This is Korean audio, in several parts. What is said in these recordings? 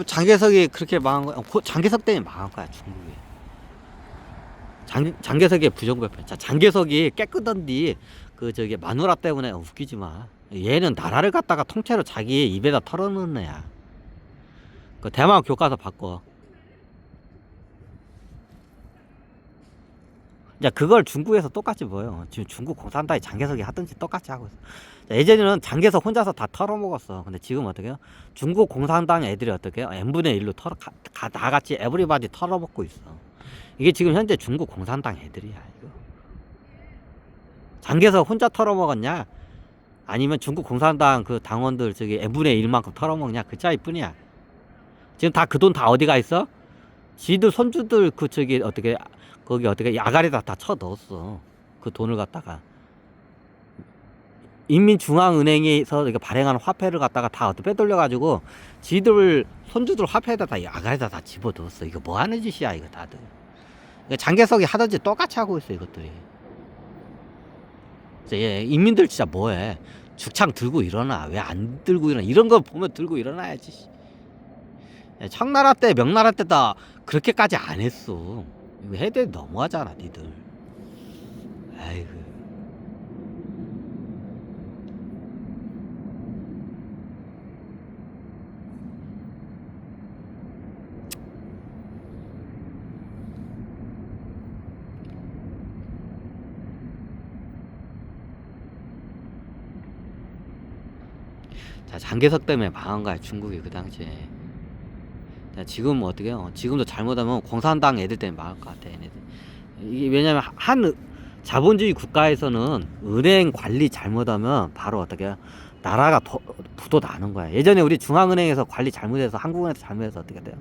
그럼 장개석이 그렇게 망한 거야? 고- 장개석 때문에 망한 거야 중국이. 장 장개석의 부정부패. 자 장개석이 깨끗한디 그 저기 마누라 때문에 웃기지 마. 얘는 나라를 갖다가 통째로 자기 입에다 털어넣는 애야. 그 대만 교과서 바꿔. 야 그걸 중국에서 똑같이 보여. 지금 중국 공산당이 장개석이 하든지 똑같이 하고 있어. 자, 예전에는 장개석 혼자서 다 털어먹었어. 근데 지금 어떻게 해요? 중국 공산당 애들이 어떻게 해요? n분의 1로 털어 가, 가, 다 같이 에브리바디 털어먹고 있어. 이게 지금 현재 중국 공산당 애들이야 이거. 장개석 혼자 털어먹었냐? 아니면 중국 공산당 그 당원들 저기 n분의 1만큼 털어먹냐? 그 차이뿐이야. 지금 다 그 돈 다 어디 가 있어? 지들 손주들 그 저기 어떻게 거기 어떻게 야갈에다 다 쳐 넣었어. 그 돈을 갖다가 인민중앙은행에서 이렇게 발행하는 화폐를 갖다가 다 어떻게 빼돌려 가지고 지들 손주들 화폐에다 다 야갈에다 다 집어 넣었어. 이거 뭐 하는 짓이야 이거 다들. 장개석이 하던지 똑같이 하고 있어 이것들이. 얘 인민들 진짜 뭐해? 죽창 들고 일어나. 왜 안 들고 일어나? 이런 거 보면 들고 일어나야지. 청나라 때, 명나라 때 다 그렇게까지 안 했어. 이거 해대 너무하잖아, 니들. 아이고. 자, 장개석 때문에 망한 거야, 중국이 그 당시에. 자, 지금 어떻게 해요? 지금도 잘못하면 공산당 애들 때문에 망할 것 같아, 얘네들. 이게 왜냐면 한 으- 자본주의 국가에서는 은행 관리 잘못하면 바로 어떻게 해요? 나라가 더, 부도 나는 거야. 예전에 우리 중앙은행에서 관리 잘못해서 한국은행에서 잘못해서 어떻게 돼요?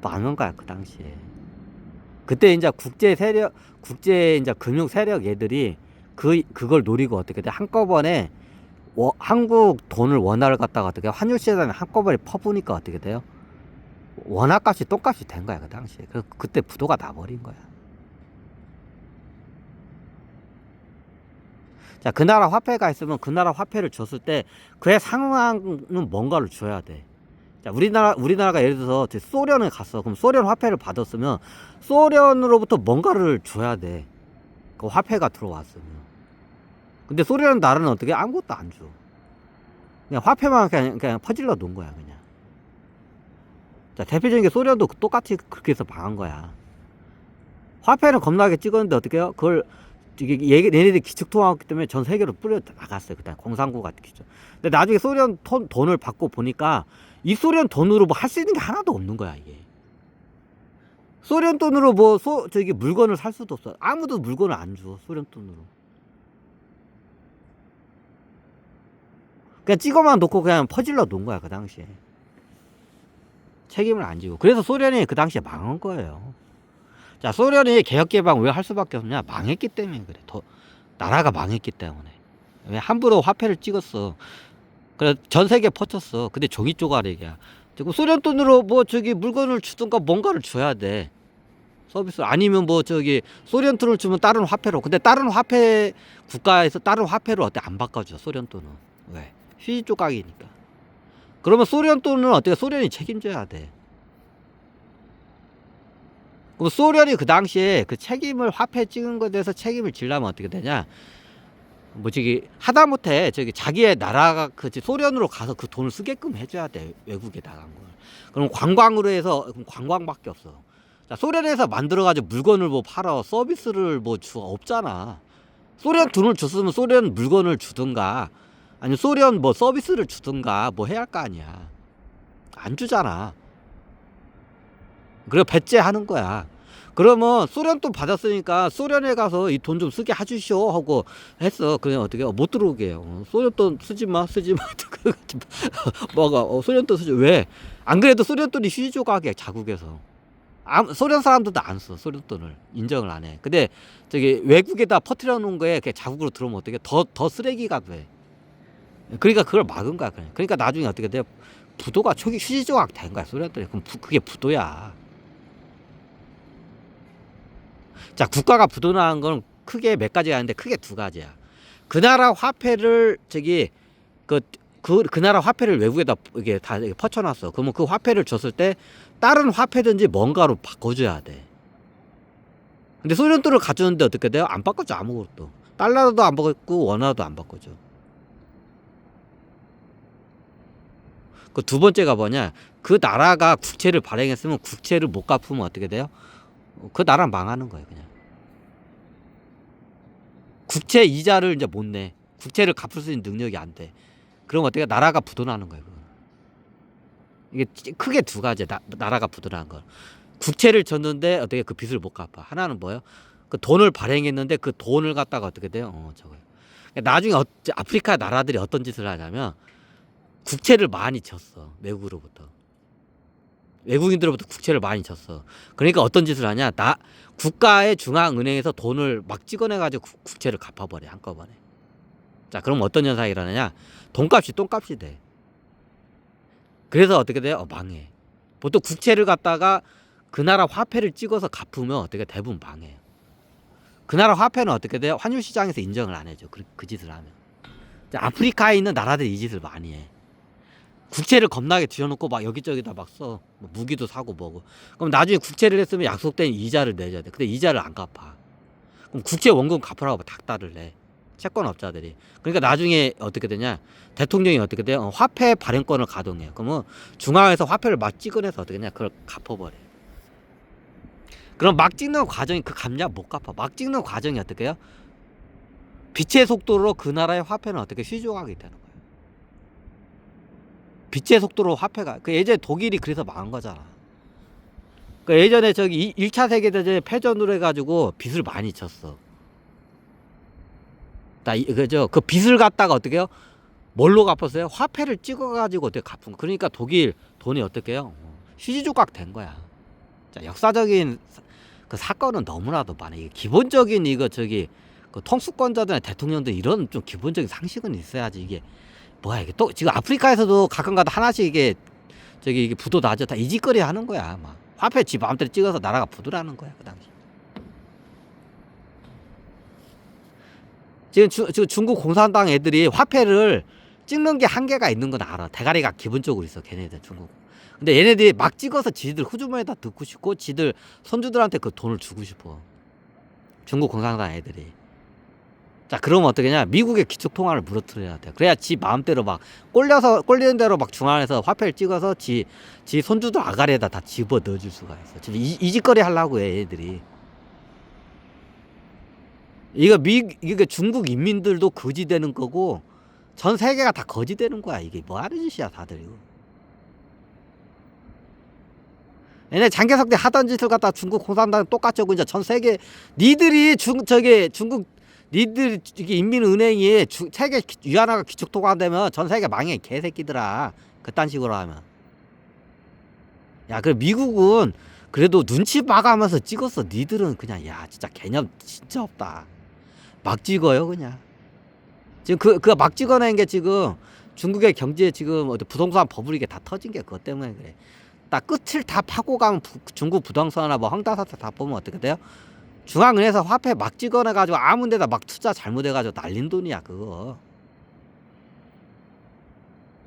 망한 거야, 그 당시에. 그때 이제 국제 세력, 국제 이제 금융 세력 애들이 그, 그걸 노리고 어떻게 돼? 한꺼번에 워- 한국 돈을 원화를 갖다가 어떻게 환율 시장에 한꺼번에 퍼부니까 어떻게 돼요? 원화 값이 똥값이 된 거야 그 당시에. 그 그때 부도가 나버린 거야. 자, 그 나라 화폐가 있으면 그 나라 화폐를 줬을 때 그에 상응하는 뭔가를 줘야 돼. 자, 우리나라 우리나라가 예를 들어서 소련에 갔어. 그럼 소련 화폐를 받았으면 소련으로부터 뭔가를 줘야 돼. 그 화폐가 들어왔으면. 근데 소련 나라는 어떻게 아무것도 안 줘. 그냥 화폐만 그냥, 그냥 퍼질러 놓은 거야 그냥. 자 대표적인 게 소련도 똑같이 그렇게 해서 망한 거야. 화폐는 겁나게 찍었는데 어떻게 해요? 그걸 이게 얘- 얘네들이 기축통화했기 때문에 전 세계로 뿌려 나갔어요. 그때 공산국가 기축. 근데 나중에 소련 돈, 돈을 받고 보니까 이 소련 돈으로 뭐 할 수 있는 게 하나도 없는 거야 이게. 소련 돈으로 뭐 소 저기 물건을 살 수도 없어. 아무도 물건을 안 줘. 소련 돈으로. 그냥 찍어만 놓고 그냥 퍼질러 놓은 거야 그 당시에 책임을 안 지고. 그래서 소련이 그 당시에 망한 거예요. 자 소련이 개혁 개방 왜 할 수밖에 없냐? 망했기 때문에 그래. 더 나라가 망했기 때문에. 왜 함부로 화폐를 찍었어. 그래 전 세계 퍼쳤어. 근데 종이 쪼가리야 지금 소련 돈으로 뭐 저기 물건을 주든가 뭔가를 줘야 돼. 서비스. 아니면 뭐 저기 소련 돈을 주면 다른 화폐로. 근데 다른 화폐 국가에서 다른 화폐로 어때? 안 바꿔줘 소련 돈은. 왜? 휴지 조각이니까. 그러면 소련 돈은 어떻게 소련이 책임져야 돼. 그럼 소련이 그 당시에 그 책임을 화폐 찍은 것에 대해서 책임을 지려면 어떻게 되냐? 뭐 저기 하다못해 저기 자기의 나라가 그 소련으로 가서 그 돈을 쓰게끔 해줘야 돼 외국에 나간 걸. 그럼 관광으로 해서 그럼 관광밖에 없어. 자 소련에서 만들어가지고 물건을 뭐 팔아 서비스를 뭐 주 없잖아. 소련 돈을 줬으면 소련 물건을 주든가 아니 소련 뭐 서비스를 주든가 뭐 해야 할 거 아니야. 안 주잖아. 그래 배째하는 거야. 그러면 소련 돈 받았으니까 소련에 가서 이 돈 좀 쓰게 해주시오 하고 했어. 그냥 어떻게 못 들어오게 해요. 소련 돈 쓰지 마, 쓰지 마. 뭐가 어, 소련 돈 쓰지 왜? 안 그래도 소련 돈이 휴지 조각이야 자국에서. 아, 소련 사람들도 안 써. 소련 돈을 인정을 안 해. 근데 저기 외국에다 퍼뜨려 놓은 거에 자국으로 들어오면 어떻게 더 더 쓰레기가 돼. 그러니까 그걸 막은 거야. 그냥. 그러니까 나중에 어떻게 돼? 부도가 초기 휴지 조각 된 거야. 소련들이. 그럼 부, 그게 부도야. 자, 국가가 부도 나는 건 크게 몇 가지가 있는데 크게 두 가지야. 그 나라 화폐를 저기 그 그, 그 나라 화폐를 외국에다 이게 다 퍼쳐놨어. 그러면 그 화폐를 줬을 때 다른 화폐든지 뭔가로 바꿔줘야 돼. 근데 소련 돈을 가져오는데 어떻게 돼요? 안 바꿔줘 아무것도. 달러도 안 바꿨고 원화도 안 바꿔줘. 그 두 번째가 뭐냐? 그 나라가 국채를 발행했으면 국채를 못 갚으면 어떻게 돼요? 그 나라 망하는 거예요, 그냥. 국채 이자를 이제 못 내. 국채를 갚을 수 있는 능력이 안 돼. 그럼 어떻게 나라가 부도나는 거예요. 그건. 이게 찌- 크게 두 가지 나, 나라가 부도나는 거. 국채를 졌는데 어떻게 그 빚을 못 갚아. 하나는 뭐예요? 그 돈을 발행했는데 그 돈을 갖다가 어떻게 돼요? 어, 저거요. 그러니까 나중에 어, 아프리카 나라들이 어떤 짓을 하냐면 국채를 많이 졌어. 외국으로부터. 외국인들로부터 국채를 많이 졌어. 그러니까 어떤 짓을 하냐? 나 국가의 중앙은행에서 돈을 막 찍어내 가지고 국채를 갚아버려 한꺼번에. 자, 그럼 어떤 현상이 일어나냐? 돈값이 똥값이 돼. 그래서 어떻게 돼요? 어, 망해. 보통 국채를 갖다가 그 나라 화폐를 찍어서 갚으면 어떻게 대부분 망해요. 그 나라 화폐는 어떻게 돼요? 환율 시장에서 인정을 안 해줘. 그, 그 짓을 하면. 자, 아프리카에 있는 나라들이 이 짓을 많이 해. 국채를 겁나게 뒤져놓고 막 여기저기다 막 써. 뭐 무기도 사고 뭐고. 그럼 나중에 국채를 했으면 약속된 이자를 내줘야 돼. 근데 이자를 안 갚아. 그럼 국채 원금 갚으라고 닥달을 내. 채권업자들이. 그러니까 나중에 어떻게 되냐? 대통령이 어떻게 돼요? 어, 화폐 발행권을 가동해요. 그러면 중앙에서 화폐를 막 찍어내서 어떻게 되냐? 그걸 갚아버려. 요 그럼 막 찍는 과정이 그 감량 못 갚아. 막 찍는 과정이 어떻게 해요? 빛의 속도로 그 나라의 화폐는 어떻게 휘조하게 되는 거예요. 빛의 속도로 화폐가 그 예전에 독일이 그래서 망한 거잖아. 그 예전에 저기 1차 세계대전에 패전으로 해가지고 빚을 많이 쳤어. 나 이- 그죠? 그 빚을 갖다가 어떻게 해요? 뭘로 갚았어요? 화폐를 찍어가지고 어떻게 갚은 거. 그러니까 독일 돈이 어떻게 해요? 휴지 조각 된 거야. 자, 역사적인 사- 그 사건은 너무나도 많아. 이게 기본적인 이거 저기 그 통수권자들이나 대통령들 이런 좀 기본적인 상식은 있어야지 이게 뭐야 이게 또 지금 아프리카에서도 가끔가다 하나씩 이게 저기 이게 부도 나죠. 다 이짓거리 하는 거야 막 화폐 지 마음대로 찍어서 나라가 부도라는 거야 그 당시. 지금, 주, 지금 중국 공산당 애들이 화폐를 찍는 게 한계가 있는 건 알아. 대가리가 기본적으로 있어 걔네들 중국. 근데 얘네들이 막 찍어서 지들 후주머니에다 넣고 싶고 지들 손주들한테 그 돈을 주고 싶어. 중국 공산당 애들이 자, 그러면 어떻게 냐 미국의 기축통화를 무너뜨려야 돼. 그래야 지 마음대로 막 꼴려서 꼴리는 대로 막 중앙에서 화폐를 찍어서 지, 지 손주들 아가리에다 다 집어 넣어줄 수가 있어. 지금 이, 이 짓거리 하려고 해, 얘들이. 이거 미, 이게 중국 인민들도 거지 되는 거고 전 세계가 다 거지 되는 거야. 이게 뭐 하는 짓이야, 다들 이거. 얘네 장개석 때 하던 짓을 갖다 중국 공산당 똑같이 하고 이제 전 세계 니들이 중 저기 중국 니들 이게 인민은행이 주, 세계 기- 위안화가 기축 통화되면 전 세계 망해 개새끼들아. 그딴 식으로 하면. 야 그래 미국은 그래도 눈치 봐가면서 찍었어. 니들은 그냥 야 진짜 개념 진짜 없다. 막 찍어요 그냥. 지금 그 그 막 찍어낸 게 지금 중국의 경제 지금 어디 부동산 버블 이게 다 터진 게 그것 때문에 그래. 딱 끝을 다 파고 가면 부- 중국 부동산이나 뭐 황다사태 다 보면 어떻게 돼요? 중앙은행에서 화폐 막 찍어내 가지고 아무 데다 막 투자 잘못해 가지고 날린 돈이야 그거.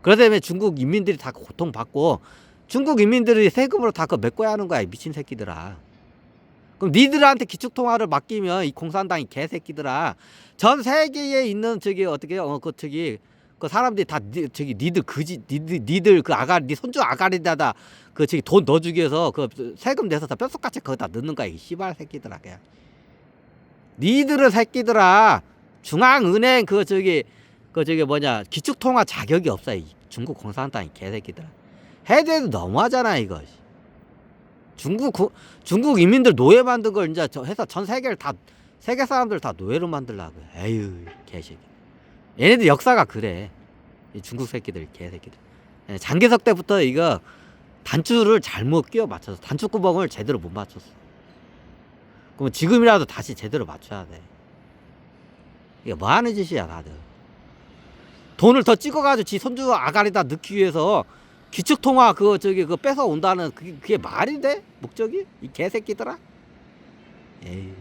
그러다 보면 중국 인민들이 다 고통받고 중국 인민들이 세금으로 다 그거 메꿔야 하는 거야 이 미친 새끼들아. 그럼 니들한테 기축통화를 맡기면 이 공산당이 개새끼들아. 전 세계에 있는 저기 어떻게 어그 저기 그 사람들이 다 니, 저기 니들 그지 니들 니들 그 아가리 니 손주 아가리다다 그 저기 돈 넣어주기 위해서 그 세금 내서 다 뼛속같이 거기다 넣는 거야 이 씨발 새끼들아 그냥. 니들은 새끼들아. 중앙은행 그 저기 그 저기 뭐냐 기축통화 자격이 없어 이 중국 공산당 이 개새끼들아. 해대도 너무하잖아 이거. 중국 구- 중국 인민들 노예 만든 걸 이제 저 해서 전 세계를 다 세계 사람들 다 노예로 만들라고. 에휴 개새끼 얘네들 역사가 그래. 이 중국 새끼들 개새끼들. 예, 장개석 때부터 이거 단추를 잘못 끼워 맞춰서 단추 구멍을 제대로 못 맞췄어. 그럼 지금이라도 다시 제대로 맞춰야 돼. 이게 뭐 하는 짓이야 다들. 돈을 더 찍어가지고 지 손주 아가리다 넣기 위해서 기축통화 그거 저기 그거 뺏어 온다는 그게, 그게 말이 돼? 목적이? 이 개새끼들아? 에이